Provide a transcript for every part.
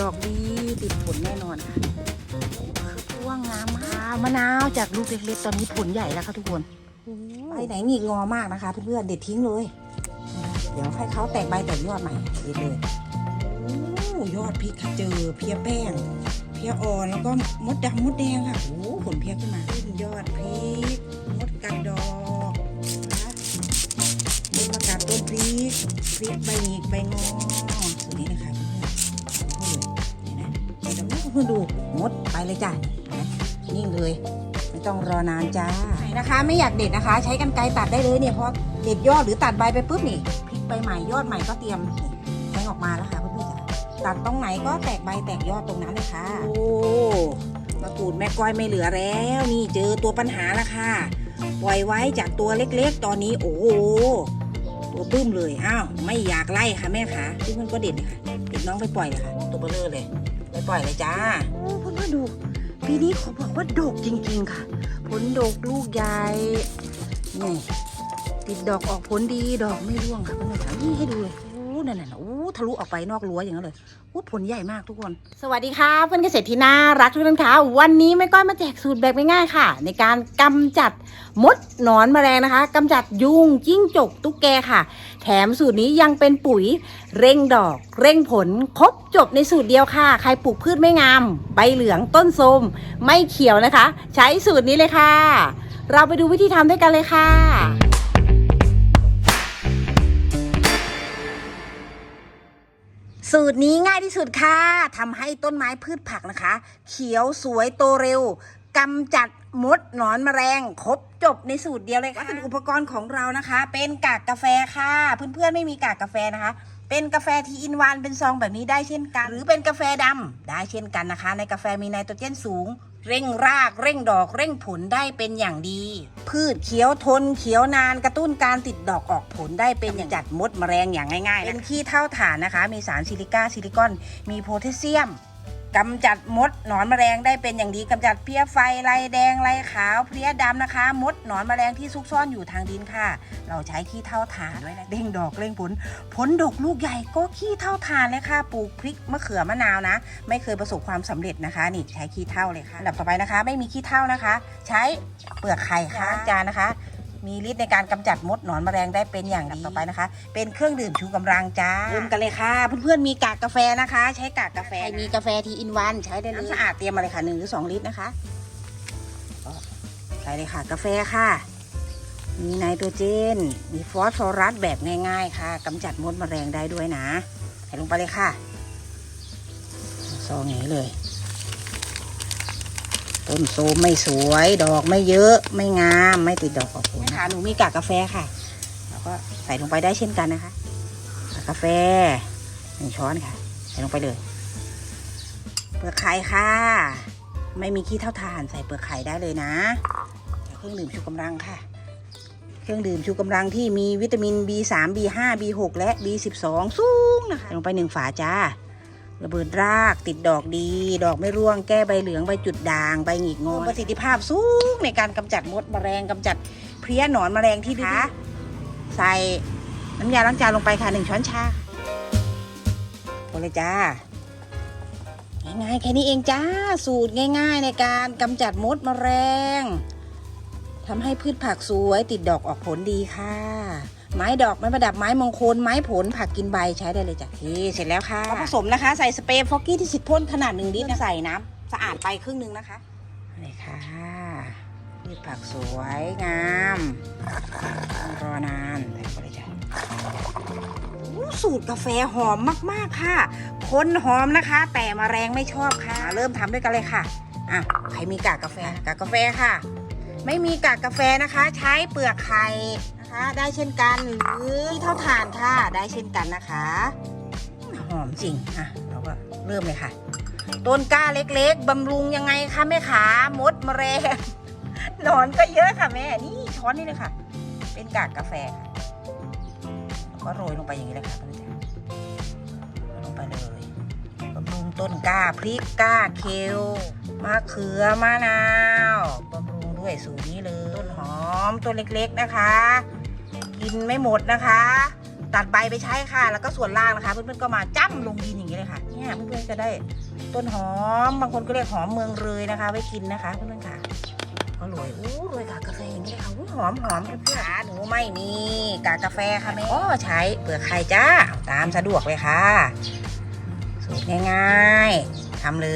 ดอกดีติดผลแน่นอนค่ะคือพวงงามมากมะนาวจากลูกเล็กๆตอนนี้ผลใหญ่แล้วค่ะทุกคนใบไหนหงิกงอมากนะคะเพื่อนๆเด็ดทิ้งเลย เดี๋ยวให้เขาแตกใบแตกยอดใหม่เด็ดเลยโอ้ยอดพริกเจอเพี้ยแป้ง เพี้ยอ่อนแล้วก็มดดำมดแดงค่ะโอ้ผลเพี้ยขึ้นมาขึ้นยอดพริกมดกัดดอกนะคะมดประกาศต้นพริกพริกใบหงิกใบงอส่วนนี้นะคะ เดี๋ยวเราเพื่อนดูมดไปเลยจ้ะนะนิ่งเลย ไม่ต้องรอนานจ้านนะคะ ไม่อยากเด็ดนะคะ ใช้กันไกรตัดได้เลยเนี่ยเพราะเด็ดยอดหรือตัดใบไปปุ๊บนี่พลิกใบใหม่ยอดใหม่ก็เตรียมนี่แทงออกมาแล้วค่ะเพื่อนๆจ้ะตัดตรงไหนก็แตกใบแตกยอดตรงนั้นเลยค่ะโอ้มะกรูดแม่ก้อยไม่เหลือแล้วนี่เจอตัวปัญหาแล้วค่ะปล่อยไว้จากตัวเล็กๆ ตอนนี้โอ้โหตัวบึ้มเลยอ้าวไม่อยากไล่ค่ะแม่ค่ะเพื่อนๆก็เด็ดเลยค่ะเด็ดน้องไปปล่อยเลยค่ะตัวเบลเลอร์เลย ปปล่อยเลยจ้า โอ้เพื่อนๆดูปีนี้ขอบอกว่าดกจริง ๆ ค่ะ ผลดกลูกใหญ่นี่ติดดอกออกผลดีดอกไม่ร่วงค่ะเพื่อนๆนี่ให้ดูเลยโอ้นั่นน่ะโอ้ ทะลุออกไปนอกรั้วอย่างนั้นเลยโอ้ผลใหญ่มากทุกคน สวัสดีค่ะเพื่อนเกษตรที่น่ารักทุกท่านค่ะ วันนี้แม่ก้อยมาแจกสูตรแบบง่ายๆค่ะ ในการกำจัดมดหนอนแมลงนะคะกำจัดยุงจิ้งจกตุ๊กแกค่ะ แถมสูตรนี้ยังเป็นปุ๋ยเร่งดอก เร่งผลครบจบในสูตรเดียวค่ะ ใครปลูกพืชไม่งาม ใบเหลืองต้นโทมไม่เขียวนะคะ ใช้สูตรนี้เลยค่ะ เราไปดูวิธีทำด้วยกันเลยค่ะ สูตรนี้ง่ายที่สุดค่ะทำให้ต้นไม้พืชผักนะคะ เขียวสวยโตเร็วกำจัดมดหนอนแมลงครบจบในสูตรเดียวเลยค่ะวัสดุอุปกรณ์ของเรานะคะ เป็นกากกาแฟค่ะ เพื่อนๆไม่มีกากกาแฟนะคะ เป็นกาแฟทีอินวานเป็นซองแบบนี้ได้เช่นกัน หรือเป็นกาแฟดำได้เช่นกันนะคะ ในกาแฟมีไนโตรเจนสูง เร่งราก เร่งดอก เร่งผลได้เป็นอย่างดี พืชเขียวทน เขียวนานกระตุ้นการติดดอกออกผลได้เป็นอย่างจัดมดแมลงอย่างง่ายๆ เป็นขี้เท่าฐานนะคะ มีสารซิลิก้าซิลิคอน มีโพแทสเซียม กำจัดมดหนอนแมลงได้เป็นอย่างดีกำจัดเพลี้ยไฟลายแดงลายขาวเพลี้ยดำนะคะ มดหนอนแมลงที่ซุกซ่อนอยู่ทางดินค่ะ เราใช้ขี้เท่าฐานไว้นะเด้งดอกเร่งผล ผลดกลูกใหญ่ก็ขี้เท่าฐานเลยค่ะปลูกพริกมะเขือมะนาวนะ ไม่เคยประสบความสำเร็จนะคะ นี่ใช้ขี้เท่าเลยค่ะอันดับต่อไปนะคะ ไม่มีขี้เท่านะคะ ใช้เปลือกไข่ค่ะจานนะคะ มีฤทธิ์ในการกำจัดมดหนอนแมลงได้เป็นอย่างดีต่อไปนะคะ เป็นเครื่องดื่มชูกำลังจ้าเริ่มกันเลยค่ะ เพื่อนๆมีกากกาแฟนะคะ ใช้กากกาแฟใครมีกาแฟทีอินวันใช้ได้เลยน้ำสะอาดเตรียมมาเลยค่ะหนึ่งหรือสองลิตรนะคะใส่เลยค่ะ กาแฟค่ะ มีไนโตรเจน มีฟอสฟอรัสแบบง่าย ๆ ค่ะกำจัดมดแมลงได้ด้วยนะใส่ลงไปเลยค่ะซองอย่างนี้เลย ต้นโซมไม่สวย ดอกไม่เยอะไม่งามไม่ติดดอกออกผลค่ะหนูมีกากกาแฟค่ะ แล้วก็ใส่ลงไปได้เช่นกันนะคะกากกาแฟหนึ่งช้อนค่ะ ใส่ลงไปเลย เปลือกไข่ค่ะ ไม่มีขี้เท่าทานใส่เปลือกไข่ได้เลยนะ เครื่องดื่มชูกำลังค่ะ เครื่องดื่มชูกำลังที่มีวิตามิน B3 B5 B6 และ B12 สูงนะคะ ลงไปหนึ่งฝาจ้า ระเบิดรากติดดอกดี ดอกไม่ร่วงแก้ใบเหลืองใบจุดด่างใบหงิกงอประสิทธิภาพสูงในการกำจัดมดแมลงกำจัดเพลี้ยหนอนแมลงที่ดีใส่น้ำยาล้างจานลงไปค่ะหนึ่งช้อนชาพอเลยจ้าง่ายๆแค่นี้เองจ้าสูตรง่าย ๆ ในการกำจัดมดแมลงทำให้พืชผักสวยติดดอกออกผลดีค่ะ ไม้ดอกไม้ประดับไม้มงคลไม้ผลผักกินใบใช้ได้เลยจ้ะนี่เสร็จแล้วค่ะผสมนะคะ ใส่สเปรย์ฟอกกี้ที่สิทธิ์พ่นขนาดหนึ่งลิตรนะใส่น้ำสะอาดไปครึ่งหนึงนะคะนี่ค่ะพืชผักสวยงามไม่รอนานใส่ไปเลยจ้ะอู้สูตรกาแฟหอมมากๆค่ะ คนหอมนะคะ แต่มแมลงไม่ชอบค่ะ เริ่มทำด้วยกันเลยค่ะอะใครมีกากกาแฟกากกาแฟค่ะ ไม่มีกากกาแฟนะคะ ใช้เปลือกไข่ นะคะ ได้เช่นกันหรือเท่าฐานค่ะ ได้เช่นกันนะคะ หอมจริงอะเราก็เริ่มเลยค่ะ ต้นกล้าเล็กๆบำรุงยังไงคะแม่ขามดมแมลงหนอนก็เยอะค่ะแม่ นี่ช้อนนี่เลยค่ะ เป็นกากกาแฟค่ะก็โรยลงไปอย่างนี้เลยค่ะเพื่อนๆลงไปเลยบำรุงต้นกล้าพริกกล้าเคลมะเขือมะนาวบำ ยสูตรนี้เลยต้นหอมตัวเล็กๆนะคะ กินไม่หมดนะคะ ตัดใบไปใช้ค่ะ แล้วก็ส่วนล่างนะคะ เพื่อนๆก็มาจ้ำลงดินอย่างนี้เลยค่ะเนี่ยเพื่อนๆจะได้ต้นหอม บางคนก็เรียกหอมเมืองเลยนะคะ ไว้กินนะคะเพื่อนๆค่ะก็รวยอู้รวยกากกาแฟอย่างนี้เลยค่ะอู้หอมหอมเพื่อนๆค่ะหนูไม่มีกากกาแฟค่ะแม่ก็ใช้เปลือกไข่จ้าตามสะดวกเลยค่ะสูตรง่ายๆทำเล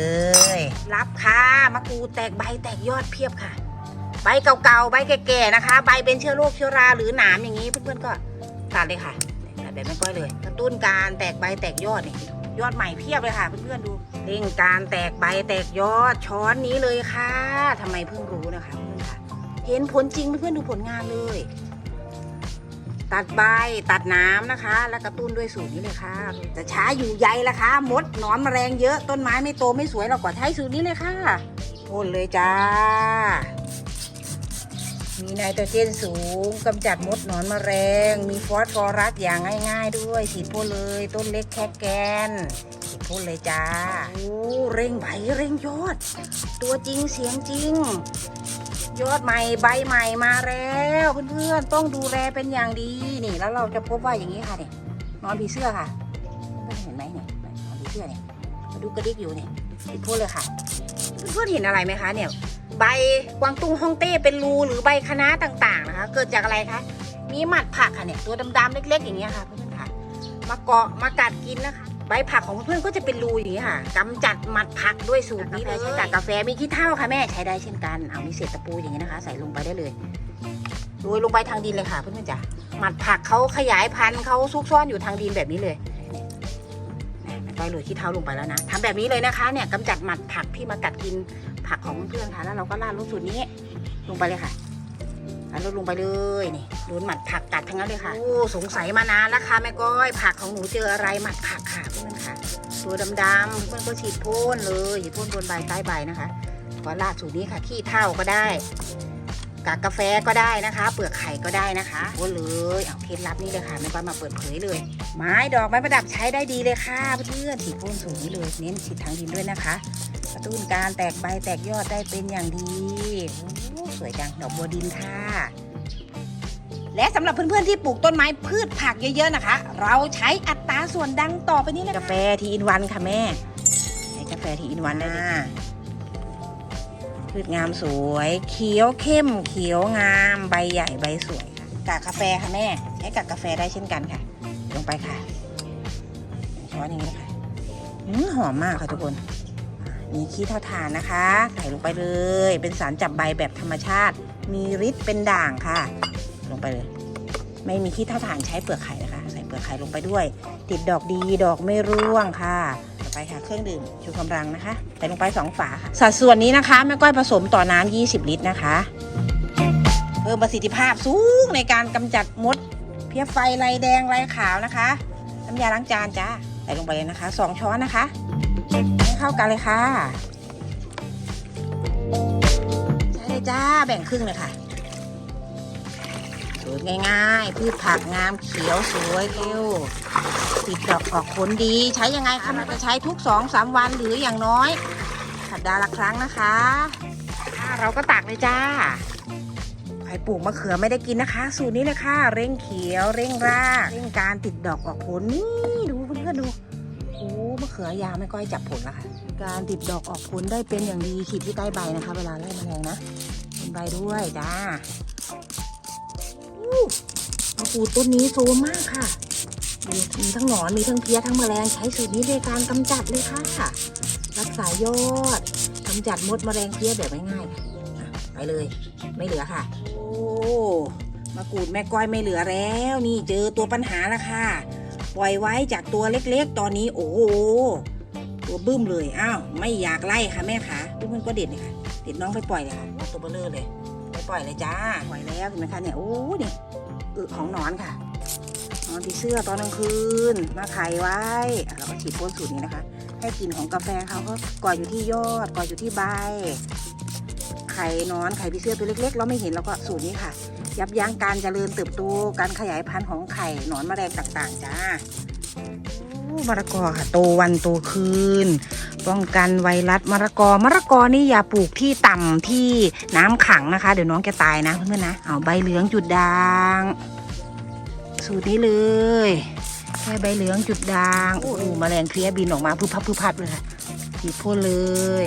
ย รับค่ะมะกรูดแตกใบแตกยอดเพียบค่ะ ใบเก่าๆใบแก่ๆนะคะ ใบเป็นเชื้อโรคเชื้อราหรือหนามอย่างนี้เพื่อนๆก็ตัดเลยค่ะตัดแบบไม่ก้อยเลย กระตุ้นการแตกใบแตกยอดนี่ยอดใหม่เพียบเลยค่ะเพื่อนๆดูเร่งการแตกใบแตกยอดช้อนนี้เลยค่ะทำไมเพิ่งรู้นะคะเพื่อนค่ะ เห็นผลจริงเพื่อนๆดูผลงานเลย ตัดใบตัดน้ำนะคะ แล้วกระตุ้นด้วยสูตรนี้เลยค่ะ จะช้าอยู่ใยละคะมดหนอนแมลงเยอะต้นไม้ไม่โตไม่สวยเราก็ใช้สูตรนี้เลยค่ะพ่นเลยจ้า มีไนโตรเจนสูงกำจัดมดหนอนมแมลง มีฟอสฟอรัสอย่างง่าย ๆ ด้วยฉีดพ่นเลย ต้นเล็กแค่แกนฉีดพ่นเลยจ้าโอ้เร่งใบเร่งยอด ตัวจริงเสียงจริง ยอดใหม่ใบใหม่มาแล้วเพื่อนๆต้องดูแลเป็นอย่างดีนี่ แล้วเราจะพบว่าอย่างนี้ค่ะเนี่ยนอนผีเสื้อค่ะเห็นไหมเนี่ยนอนผีเสื้อเนี่ยมาดูกระดิกอยู่เนี่ยติดโพดเลยค่ะเพื่อนๆเห็นอะไรไหมคะเนี่ย ใบกวางตุ้งฮ่องเต้เป็นรูหรือใบคะน้าต่างๆนะคะ เกิดจากอะไรคะ มีหมัดผักค่ะเนี่ยตัวดำๆเล็ก ๆ อย่างเงี้ยค่ะเพื่อนๆค่ะ มาเกาะมากัดกินนะคะ ใบผักของเพื่อนๆก็จะเป็นรูอย่างนี้ค่ะกำจัดหมัดผักด้วยสูตรนี้เลยใช้กับกาแฟมีขี้เถ้าค่ะแม่ใช้ได้เช่นกัน เอามีเศษตะปูอย่างนี้นะคะ ใส่ลงไปได้เลยโรยลงไปทางดินเลยค่ะเพื่อนๆจ้ะหมัดผักเขาขยายพันธุ์เขาซุกซ่อนอยู่ทางดินแบบนี้เลยเนี่ยแม่ก้อยโรยขี้เถ้าลงไปแล้วนะทำแบบนี้เลยนะคะเนี่ยกำจัดหมัดผักที่มากัดกิน ผักของเพื่อนๆค่ะแล้วเราก็ราดรสสูตรนี้ ลงไปเลยค่ะราดรสลงไปเลยนี่โดนหมัดผักกัดทั้งนั้นเลยค่ะโอ้สงสัยมานานแล้วค่ะแม่ก้อย ผักของหนูเจออะไรหมัดผักค่ะเพื่อนๆค่ะตัวดำๆเพื่อนก็ฉีดพ่นเลยฉีดพ่นบนใบใต้ใบนะคะก็ราดสูตรนี้ค่ะขี้เถ้าก็ได้กากกาแฟก็ได้นะคะ เปลือกไข่ก็ได้นะคะพ่นเลยเอาเคล็ดลับนี่เลยค่ะแม่ก้อยมาเปิดเผยเลย ไม้ดอกไม้ประดับใช้ได้ดีเลยค่ะเพื่อนๆฉีดพ่นสูตรนี้เลยเน้นฉีดทางดินด้วยนะคะ กระตุ้นการแตกใบแตกยอดได้เป็นอย่างดีสวยจังดอกบัวดินค่ะ และสำหรับเพื่อนๆที่ปลูกต้นไม้พืชผักเยอะๆนะคะ เราใช้อัตราส่วนดังต่อไปนี้เลยกาแฟทีอินวันค่ะแม่ใช้กาแฟทีอินวันได้เลยพืชงามสวย เขียวเข้ม เขียวงามใบใหญ่ใบสวยกากกาแฟค่ะแม่ใช้กากกาแฟได้เช่นกันค่ะ ลงไปค่ะช้อนอย่างนี้ค่ะอืมหอมมากค่ะทุกคน มีขี้เท่าฐานนะคะใส่ลงไปเลย เป็นสารจับใบแบบธรรมชาติ มีฤทธิ์เป็นด่างค่ะ ลงไปเลย ไม่มีขี้เท่าฐานใช้เปลือกไข่นะคะ ใส่เปลือกไข่ลงไปด้วย ติดดอกดีดอกไม่ร่วงค่ะต่อไปค่ะ เครื่องดื่มชูกำลังนะคะใส่ลงไปสองฝาค่ะ สัดส่วนนี้นะคะแม่ก้อยผสมต่อน้ำ20 ลิตรนะคะเพิ่มประสิทธิภาพสูงในการกำจัดมด เพี้ยไฟลายแดงลายขาวนะคะน้ำยาล้างจานจ้าใส่ลงไปเลยนะคะสองช้อนนะคะ เข้ากันเลยค่ะ ใช่เลยจ้าแบ่งครึ่งเลยค่ะสูตรง่ายๆพืชผักงามเขียวสวยเร็วติดดอกออกผลดีใช้ยังไงคะมันจะใช้ทุกสองสามวันหรืออย่างน้อยสัปดาห์ละครั้งนะคะอ่าเราก็ตักเลยจ้าใครปลูกมะเขือไม่ได้กินนะคะ สูตรนี้เลยค่ะ เร่งเขียว เร่งราก เร่งการติดดอกออกผลนี่ดูเพื่อนๆดู โอ้มะเขือยาวไม่ก้อยจับผลแล้วค่ะการติดดอกออกผลได้เป็นอย่างดีขีดที่ใต้ใบนะคะ เวลาไล่แมลงนะบนใบด้วยจ้าอู้มะกรูดต้นนี้โซมมากค่ะ มีทั้งหนอนมีทั้งเพี้ยทั้งแมลงใช้สูตรนี้ในการกำจัดเลยค่ะ รักษายอดกำจัดมดแมลงเพี้ยแบบง่ายๆไปเลย ไม่เหลือค่ะ โอ้มะกรูดแม่ก้อยไม่เหลือแล้ว นี่เจอตัวปัญหาแล้วค่ะ ปล่อยไว้จากตัวเล็กๆ ตอนนี้โอ้โหตัวบึ้มเลยอ้าวไม่อยากไล่ค่ะแม่ค่ะเพื่อนๆก็เด็ดเลยค่ะเด็ดน้องไปปล่อยเลยค่ะตัวเบลเลอร์เลยไปปล่อยเลยจ้าปล่อยแล้วเห็นไหมคะเนี่ยโอ้นี่อึของนอนค่ะนอนที่เสื้อตอนกลางคืนมาไขไว้เราก็ฉีดพ่นสูตรนี้นะคะ ให้กลิ่นของกาแฟเขาก็ก่ออยู่ที่ยอดก่ออยู่ที่ใบไข่นอนไข่พี่เสื้อตัวเล็กๆ เราไม่เห็นแล้วก็สูตรนี้ค่ะ ยับยั้งการเจริญเติบโตการขยายพันธุ์ของไข่หนอนแมลงต่างๆจ้าอ้มะละกอค่ะโตวันโตคืน ป้องกันไวรัสมะละกอมะละกอนี่อย่าปลูกที่ต่ำที่น้ำขังนะคะ เดี๋ยวน้องจะตายนะเพื่อนๆนะเอาใบเหลืองจุดด่าง สูตรนี้เลยแค่ใบเหลืองจุดด่างโอ้โหแมลงเพลี้ยบินออกมาพึบพับพึบพับเลยค่ะฉีดพ่นเลย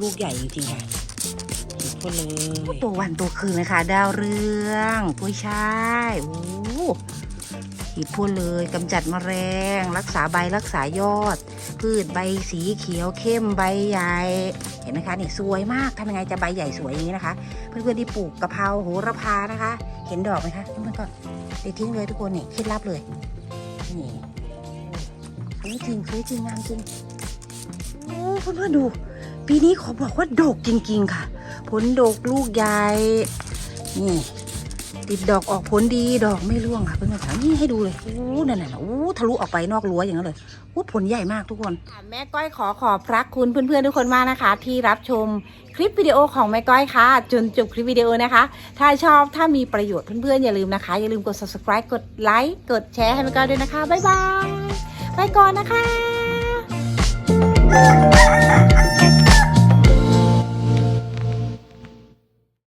ลูกใหญ่จริงๆค่ะฉีดพ่นเลยตัววันตัวคืนเลยค่ะ ดาวเรืองกุ้ยช่ายโอ้โหฉีดพ่นเลยกำจัดแมลงรักษาใบรักษายอด พืชใบสีเขียวเข้มใบใหญ่ เห็นไหมคะนี่สวยมากทำยังไงจะใบใหญ่สวยอย่างนี้นะคะ เพื่อนๆที่ปลูกกะเพราโหระพานะคะ เห็นดอกไหมคะเพื่อนๆก็เด็ดทิ้งเลยทุกคนนี่เคล็ดลับเลยนี่สวยจริงสวยจริงงามจริงโอ้เพื่อนๆดู ปีนี้ขอบอกว่าดกจริงๆค่ะ ผลดกลูกใหญ่นี่ติดดอกออกผลดีดอกไม่ร่วงค่ะเพื่อนๆค่ะนี่ให้ดูเลยโอ้นั่นน่ะโอ้ทะลุออกไปนอกรั้วอย่างนั้นเลยโอ้ผลใหญ่มากทุกคนแม่ก้อยขอขอบพระคุณเพื่อนๆทุกคนมากนะคะ ที่รับชมคลิปวิดีโอของแม่ก้อยค่ะ จนจบคลิปวิดีโอนะคะ ถ้าชอบถ้ามีประโยชน์เพื่อนๆอย่าลืมนะคะ อย่าลืมกด subscribe กดไลค์กดแชร์ให้แม่ก้อยด้วยนะคะบ๊ายบายไปก่อนนะคะ